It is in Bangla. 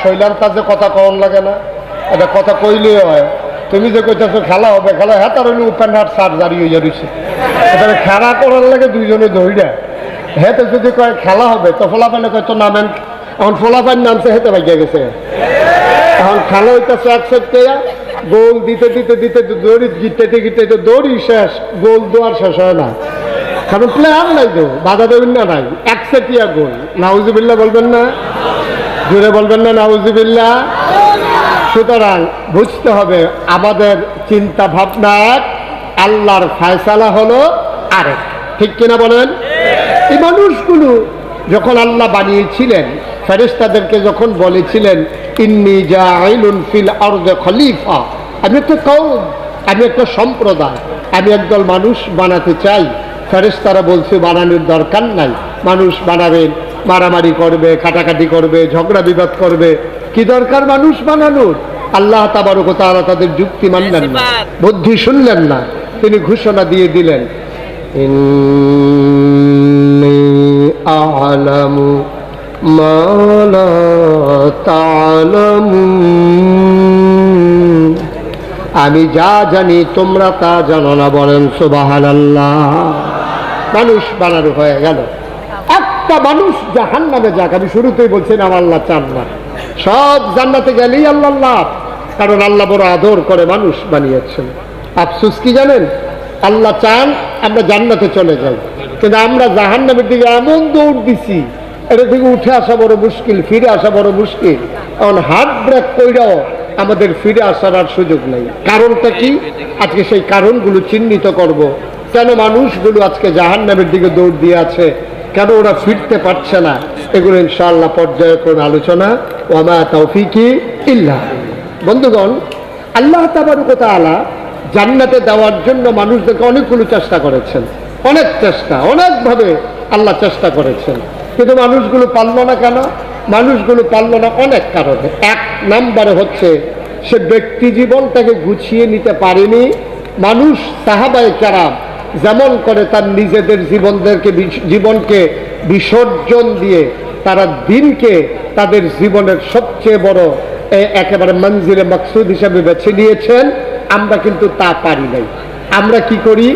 শৈলান যে কথা কন লাগে না। এটা কথা কইলেই হয়। তুমি যে কইতেছো খেলা হবে, খেলা হ্যাঁ তার হইলে ওপেন হার্ট সার্জারি হইয়া রয়েছে খেলা করার লাগে দুইজনে দৌড়া হ্যাঁ যদি কয় খেলা হবে, তো ফোলাপানে কয় তো নামেন। এখন ফোলাপান নামছে, হেতে ভাগ্যা গেছে। এখন খেলা হইতেছে এক সাইডে গোল দিতে দিতে দিতে দৌড়ি, গিটতে গিটতে দৌড়ি শেষ, গোল দোয়ার শেষ হয় না। কারণ প্লেয়ার নাই তো, বাধা দেবেন না নাই এক সেটিয়া গোল। নাউজুবিল্লাহ বলবেন না জুড়ে বলবেন না নাউজুবিল্লাহ। সুতরাং বুঝতে হবে আমাদের চিন্তা ভাবনার আল্লাহর ফায়সালা হলো আরেক। ঠিক কিনা বলেন? এই মানুষগুলো যখন আল্লাহ বানিয়েছিলেন ফেরেস্তাদেরকে যখন বলেছিলেন ইন্নি জাইলুন ফিল আরদে খলিফা আমি একটা কৌম আমি একটা সম্প্রদায় আমি একদল মানুষ বানাতে চাই। ফেরেস্তারা বলছে বানানোর দরকার নাই। মানুষ বানাবেন মারামারি করবে কাটাকাটি করবে ঝগড়া বিবাদ করবে। কি দরকার মানুষ বানানোর? আল্লাহ তাবারক তারা তাদের যুক্তি মানলেন না বুদ্ধি শুনলেন না। তিনি ঘোষণা দিয়ে দিলেন আ'লামু আমি যা জানি তোমরা তা জানো না বলেন সুবাহান মানুষ বানানো হয়ে গেল। একটা মানুষ জাহান নামে যাক। আমি শুরুতেই বলছিলাম আল্লাহ চান না। সব জান্নাতে গেলেই আল্লাহ লাভ, কারণ আল্লাহ বড় আদর করে মানুষ বানিয়েছেন। আফসুস কি জানেন? আল্লাহ চান আমরা জান্নাতে চলে যাই। কিন্তু আমরা জাহান নামের দিকে এমন দৌড় দিছি, এটা থেকে উঠে আসা বড় মুশকিল, ফিরে আসা বড় মুশকিল। এখন হার্ট ব্রেক কইরাও আমাদের ফিরে আসার আর সুযোগ নেই। কারণটা কি? আজকে সেই কারণগুলো চিহ্নিত করব। কেন মানুষগুলো আজকে জাহান নামের দিকে দৌড় দিয়ে আছে? কেন ওরা ফিরতে পারছে না? এগুলো ইনশাআল্লাহ পর্যায়ক্রমে আলোচনা। ওয়ামা তৌফিকি ইল্লা। বন্ধুগণ, আল্লাহ তাবারুকতালা জান্নাতে দেওয়ার জন্য মানুষদেরকে অনেকগুলো চেষ্টা করেছেন। অনেক চেষ্টা, অনেকভাবে আল্লাহ চেষ্টা করেছেন। কিন্তু মানুষগুলো পারল না কেন? মানুষগুলো পারল না অনেক কারণে। এক নাম্বারে হচ্ছে, সে ব্যক্তি জীবনটাকে গুছিয়ে নিতে পারেনি। মানুষ সাহাবায় কারাম যেমন করে তার নিজেদের জীবনদেরকে জীবনকে বিসর্জন দিয়ে তারা দিনকে তাদের জীবনের সবচেয়ে বড় একেবারে মঞ্জিলে মকসুদ হিসাবে বেছে নিয়েছেন, আমরা কিন্তু তা পারি নাই। আমরা কি করি?